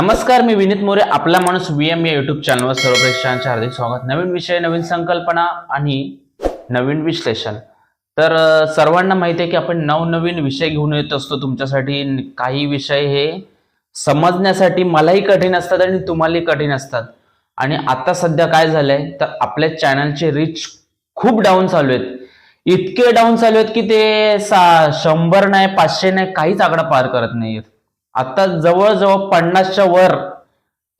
नमस्कार मी विनीत मोरे आपला माणूस व्ही एम या युट्यूब चॅनलवर सर्व प्रेक्षकांचे हार्दिक स्वागत. नवीन विषय नवीन संकल्पना आणि नवीन विश्लेषण. तर सर्वांना माहिती आहे की आपण नवनवीन विषय घेऊन येत असतो. तुमच्यासाठी काही विषय हे समजण्यासाठी मलाही कठीण असतात आणि तुम्हालाही कठीण असतात. आणि आता सध्या काय झालंय तर आपल्या चॅनलचे रीच खूप डाऊन चालू आहेत. इतके डाऊन चालू आहेत की ते सा शंभर नाही पाचशे नाही काहीच आकडा पार करत नाहीयेत. आता जवळजवळ पन्नासच्या वर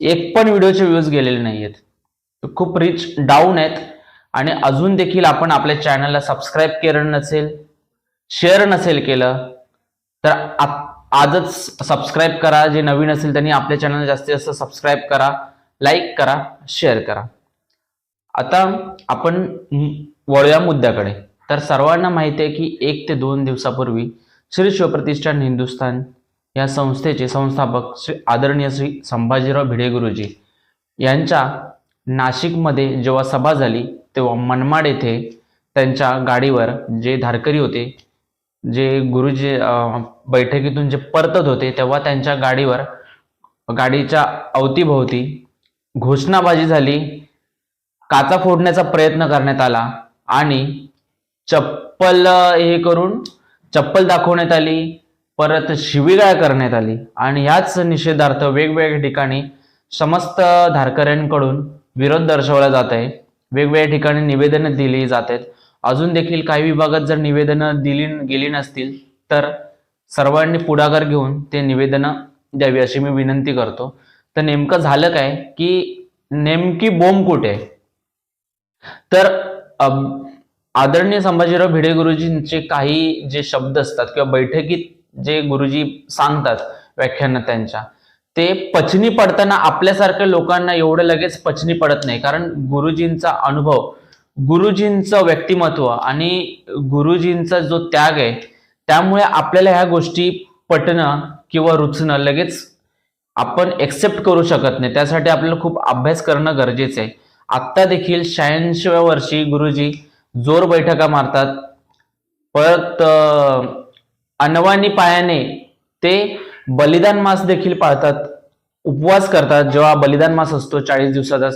एक पण व्हिडिओचे व्ह्यूज गेलेले नाही आहेत खूप रिच डाऊन आहेत. आणि अजून देखील आपण आपल्या चॅनलला सबस्क्राईब केलं नसेल शेअर नसेल केलं तर आजच सबस्क्राईब करा. जे नवीन असेल त्यांनी आपल्या चॅनलला जास्तीत जास्त सबस्क्राईब करा लाईक करा शेअर करा. आता आपण वळूया मुद्द्याकडे. तर सर्वांना माहिती आहे की एक ते दोन दिवसापूर्वी श्री शिवप्रतिष्ठान हिंदुस्थान या संस्थेचे संस्थापक श्री आदरणीय श्री संभाजीराव भिडे गुरुजी यांच्या नाशिकमध्ये जेव्हा सभा झाली तेव्हा मनमाड येथे त्यांच्या गाडीवर जे धारकरी होते जे गुरुजी बैठकीतून जे परतत होते तेव्हा त्यांच्या गाडीवर गाडीच्या अवतीभोवती घोषणाबाजी झाली काचा फोडण्याचा प्रयत्न करण्यात आला आणि चप्पल हे करून चप्पल दाखवण्यात आली. परत शिवीगाळ करण्यात आली. आणि याच निषेधार्थ वेगवेगळ्या ठिकाणी समस्त धारकऱ्यांकडून विरोध दर्शवला जात आहे. वेगवेगळ्या ठिकाणी निवेदनं दिली जात आहेत. अजून देखील काही विभागात जर निवेदनं दिली गेली नसतील तर सर्वांनी पुढाकार घेऊन ते निवेदनं द्यावी अशी मी विनंती करतो. तर नेमकं झालं काय की नेमकी बोंब कुठे आहे? तर आदरणीय संभाजीराव भिडे गुरुजींचे काही जे शब्द असतात किंवा बैठकीत जे गुरुजी सांगतात व्याख्यान त्यांच्या ते पचनी पडताना आपल्यासारख्या लोकांना एवढं लगेच पचनी पडत नाही. कारण गुरुजींचा अनुभव गुरुजींचं व्यक्तिमत्व आणि गुरुजींचा जो त्याग आहे त्यामुळे आपल्याला ह्या गोष्टी पटणं किंवा रुचणं लगेच आपण एक्सेप्ट करू शकत नाही. त्यासाठी आपल्याला खूप अभ्यास करणं गरजेचं आहे. आत्ता देखील शहाऐंशीव्या वर्षी गुरुजी जोर बैठका मारतात. परत अनवाणी पायाने ते बलिदान मास देखील पाळतात उपवास करतात. जेव्हा बलिदान मास असतो चाळीस दिवसाचा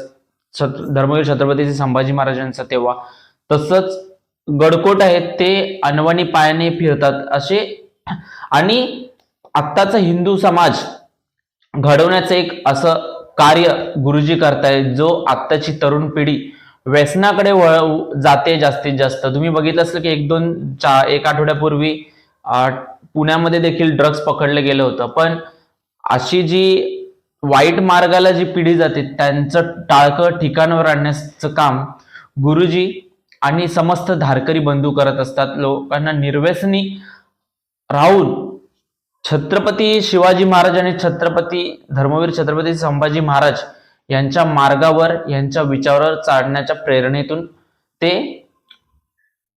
धर्मवीर छत्रपती संभाजी महाराजांचा तेव्हा तसंच गडकोट आहेत ते अनवाणी पायाने फिरतात. असे आणि आत्ताचा हिंदू समाज घडवण्याचं एक असं कार्य गुरुजी करतायत जो आत्ताची तरुण पिढी व्यसनाकडे वळ जाते जास्तीत जास्त. तुम्ही बघितलं असलं की एक दोन चा एक आठवड्यापूर्वी पुण्यामध्ये देखील ड्रग्ज पकडलं गेलं होतं. पण अशी जी वाईट मार्गाला जी पिढी जाते त्यांचं टाळकं ठिकाणावर आणण्याचं काम गुरुजी आणि समस्त धारकरी बंधू करत असतात. लोकांना निर्व्यसनी राहून छत्रपती शिवाजी महाराज आणि छत्रपती धर्मवीर छत्रपती संभाजी महाराज यांच्या मार्गावर यांच्या विचारावर चालण्याच्या प्रेरणेतून ते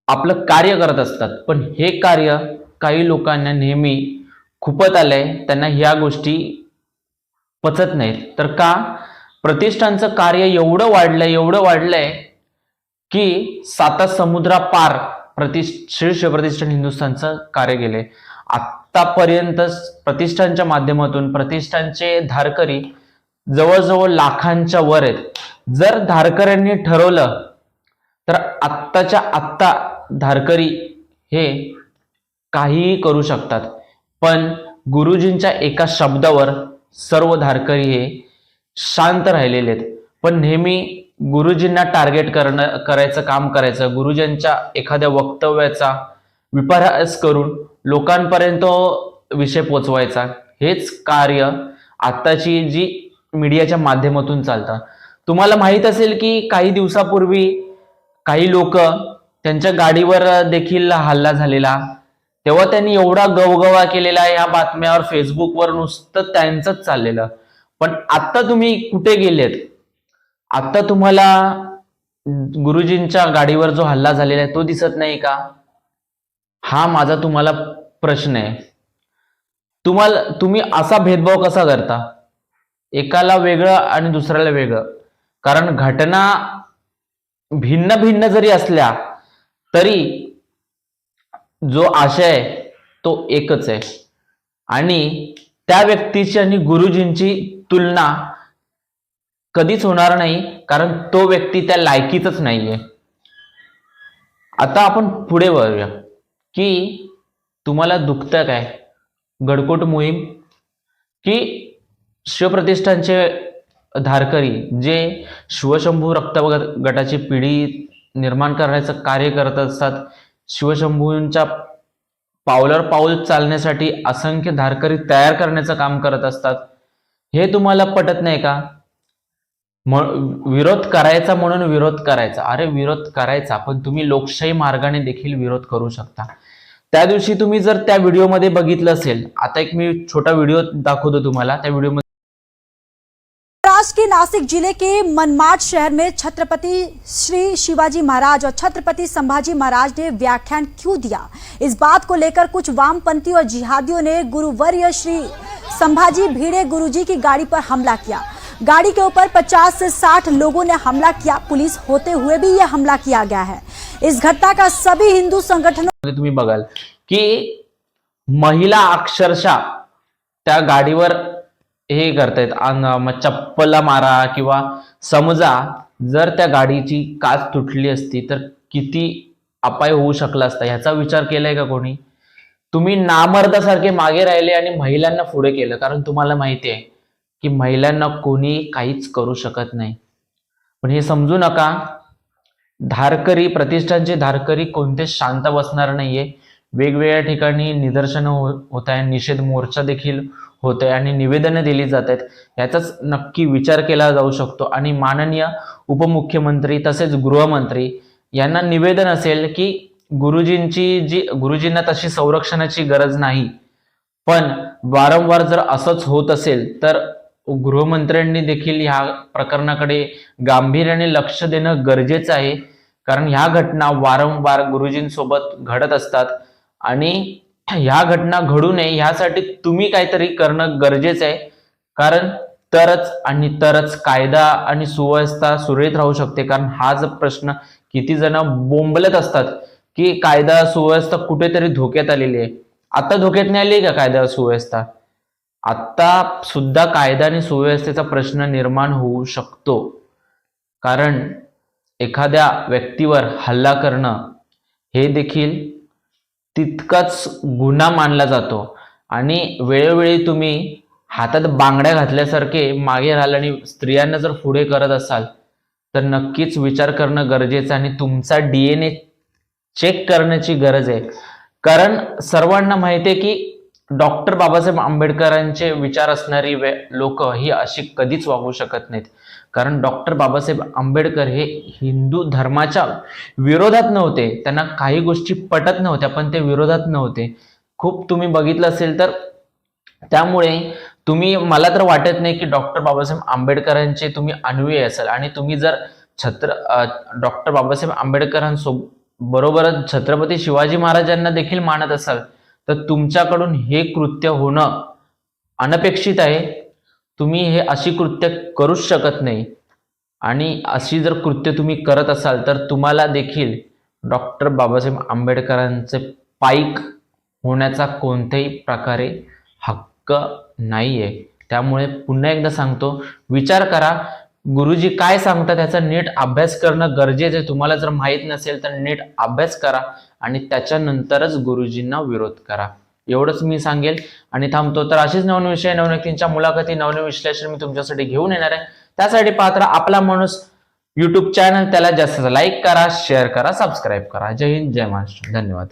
आपलं कार्य करत असतात. पण हे कार्य काही लोकांना नेहमी खुपत आलंय त्यांना ह्या गोष्टी पचत नाहीत. तर का? प्रतिष्ठानचं कार्य एवढं वाढलंय एवढं वाढलंय की साता समुद्रा पार प्रतिष्ठ शीर्ष प्रतिष्ठान हिंदुस्थानचं कार्य गेले आतापर्यंत प्रतिष्ठानच्या माध्यमातून प्रतिष्ठानचे धारकरी जवळजवळ लाखांच्या वर आहेत. जर धारकऱ्यांनी ठरवलं तर आत्ताच्या आत्ता धारकरी हे काहीही करू शकतात. पण गुरुजींच्या एका शब्दावर सर्व धारकरी हे शांत राहिलेले आहेत. पण नेहमी गुरुजींना टार्गेट करणं करायचं काम करायचं गुरुजींच्या एखाद्या वक्तव्याचा विपर्यास करून लोकांपर्यंत विषय पोचवायचा हेच कार्य आत्ताची जी मीडियाच्या माध्यमातून चालतं. तुम्हाला माहीत असेल की काही दिवसापूर्वी काही लोक त्यांच्या गाडीवर देखील हल्ला झालेला तेव्हा त्यांनी एवढा गवगवा केलेला आहे या बातम्यावर फेसबुकवर नुसतं त्यांचंच चाललेलं. पण आत्ता तुम्ही कुठे गेलेत? आत्ता तुम्हाला गुरुजींच्या गाडीवर जो हल्ला झालेला आहे तो दिसत नाही का? हा माझा तुम्हाला प्रश्न आहे. तुम्हाला तुम्ही असा भेदभाव कसा करता? एकाला वेगळं आणि दुसऱ्याला वेगळं. कारण घटना भिन्न भिन्न जरी असल्या तरी जो आशय आहे तो एकच आहे. आणि त्या व्यक्तीची आणि गुरुजींची तुलना कधीच होणार नाही कारण तो व्यक्ती त्या लायकीतच नाहीये. आता आपण पुढे वळूया की तुम्हाला दुखतं काय? गडकोट मोहीम की शिवप्रतिष्ठानचे धारकरी जे शिवशंभू रक्त गटाची पिढी निर्माण करण्याचं कार्य करत असतात शिवशंभूंच्या पावलावर पाऊल चालण्यासाठी असंख्य धारकरी तयार करण्याचं काम करत असतात. हे तुम्हाला पटत नाही का? विरोध करायचा म्हणून विरोध करायचा. अरे विरोध करायचा पण तुम्ही लोकशाही मार्गाने देखील विरोध करू शकता. त्या दिवशी तुम्ही जर त्या व्हिडिओमध्ये बघितलं असेल आता एक मी छोटा व्हिडिओ दाखवतो तुम्हाला. त्या व्हिडिओमध्ये महाराष्ट्र के नासिक ज़िले के मनमाड शहर में छत्रपति श्री शिवाजी महाराज और छत्रपति संभाजी महाराज ने व्याख्यान क्यों दिया? इस बात को लेकर कुछ वामपंथी और जिहादियों ने गुरुवर्य श्री संभाजी भीड़े गुरुजी की गाड़ी पर हमला किया। गाड़ी के ऊपर 50 से 60 लोगों ने हमला किया। पुलिस होते हुए भी यह हमला किया गया है। इस घटना का सभी हिंदू संगठनों बघाल की महिला अक्षरशः गाडीवर हे करतायत. मग चप्पला मारा किंवा समजा जर त्या गाडीची काच तुटली असती तर किती अपाय होऊ शकला असता? ह्याचा विचार केलाय का कोणी? तुम्ही नामर्दासारखे मागे राहिले आणि महिलांना पुढे केलं. कारण तुम्हाला माहिती आहे की महिलांना कोणी काहीच करू शकत नाही. पण हे समजू नका. धारकरी प्रतिष्ठानचे धारकरी कोणतेच शांत बसणार नाहीये. वेगवेगळ्या ठिकाणी निदर्शनं हो- होत आहे निषेध मोर्चा देखील होत आहे आणि निवेदनं दिली जात आहेत याचाच नक्की विचार केला जाऊ शकतो. आणि माननीय उपमुख्यमंत्री तसेच गृहमंत्री यांना निवेदन असेल की गुरुजींची जी गुरुजींना तशी संरक्षणाची गरज नाही पण वारंवार जर असंच होत असेल तर गृहमंत्र्यांनी देखील ह्या प्रकरणाकडे गांभीर्याने लक्ष देणं गरजेचं आहे. कारण ह्या घटना वारंवार गुरुजींसोबत घडत असतात. आणि ह्या घटना घडू नये ह्यासाठी तुम्ही काहीतरी करणं गरजेचं आहे. कारण तरच आणि तरच कायदा आणि सुव्यवस्था सुरळीत राहू शकते. कारण हा जो प्रश्न किती जण बोंबलत असतात की कायदा सुव्यवस्था कुठेतरी धोक्यात आलेली आहे. आता धोक्यात नाही आली का कायदा सुव्यवस्था? आता सुद्धा कायदा आणि सुव्यवस्थेचा प्रश्न निर्माण होऊ शकतो. कारण एखाद्या व्यक्तीवर हल्ला करणं हे देखील तितकाच गुन्हा मानला जातो. आणि वेळोवेळी तुम्ही हातात बांगड्या घातल्यासारखे मागे राहाल आणि स्त्रियांना जर पुढे करत असाल तर नक्कीच विचार करणं गरजेचं आणि तुमचा डीएनए चेक करण्याची गरज आहे. कारण सर्वांना माहिती आहे की डॉक्टर बाबासाहेब आंबेडकरांचे विचार असणारी वे लोक ही अशी कधीच वागू शकत नाहीत. कारण डॉक्टर बाबासाहेब आंबेडकर हे हिंदू धर्माच्या विरोधात नव्हते. त्यांना काही गोष्टी पटत नव्हत्या पण ते विरोधात नव्हते. खूप तुम्ही बघितलं असेल तर त्यामुळे तुम्ही मला तर वाटत नाही की डॉक्टर बाबासाहेब आंबेडकरांचे तुम्ही अन्वयी असाल. आणि तुम्ही जर छत्र डॉक्टर बाबासाहेब आंबेडकरांसोबत बरोबरच छत्रपती शिवाजी महाराजांना देखील मानत असाल तर तुमच्याकडून हे कृत्य होणं अनपेक्षित आहे. तुम्ही हे अशी कृत्य करूच शकत नाही. आणि अशी जर कृत्य तुम्ही करत असाल तर तुम्हाला देखील डॉक्टर बाबासाहेब आंबेडकरांचे पाईक होण्याचा कोणत्याही प्रकारे हक्क नाही आहे त्यामुळे पुन्हा एकदा सांगतो विचार करा गुरुजी काय सांगतात त्याचा नीट अभ्यास करणं गरजेचं आहे. तुम्हाला जर माहीत नसेल तर नीट अभ्यास करा आणि त्याच्यानंतरच गुरुजींना विरोध करा. एवढंच मी सांगेल. आणि थांबतो तर अशीच नवीन विषय नवीन व्यक्तींच्या मुलाखती नवीन विश्लेषण मी तुमच्यासाठी घेऊन येणार आहे. त्यासाठी पात्र आपला माणूस युट्यूब चॅनल त्याला जास्त लाईक करा शेअर करा सबस्क्राईब करा. जय हिंद जय महाराष्ट्र. धन्यवाद.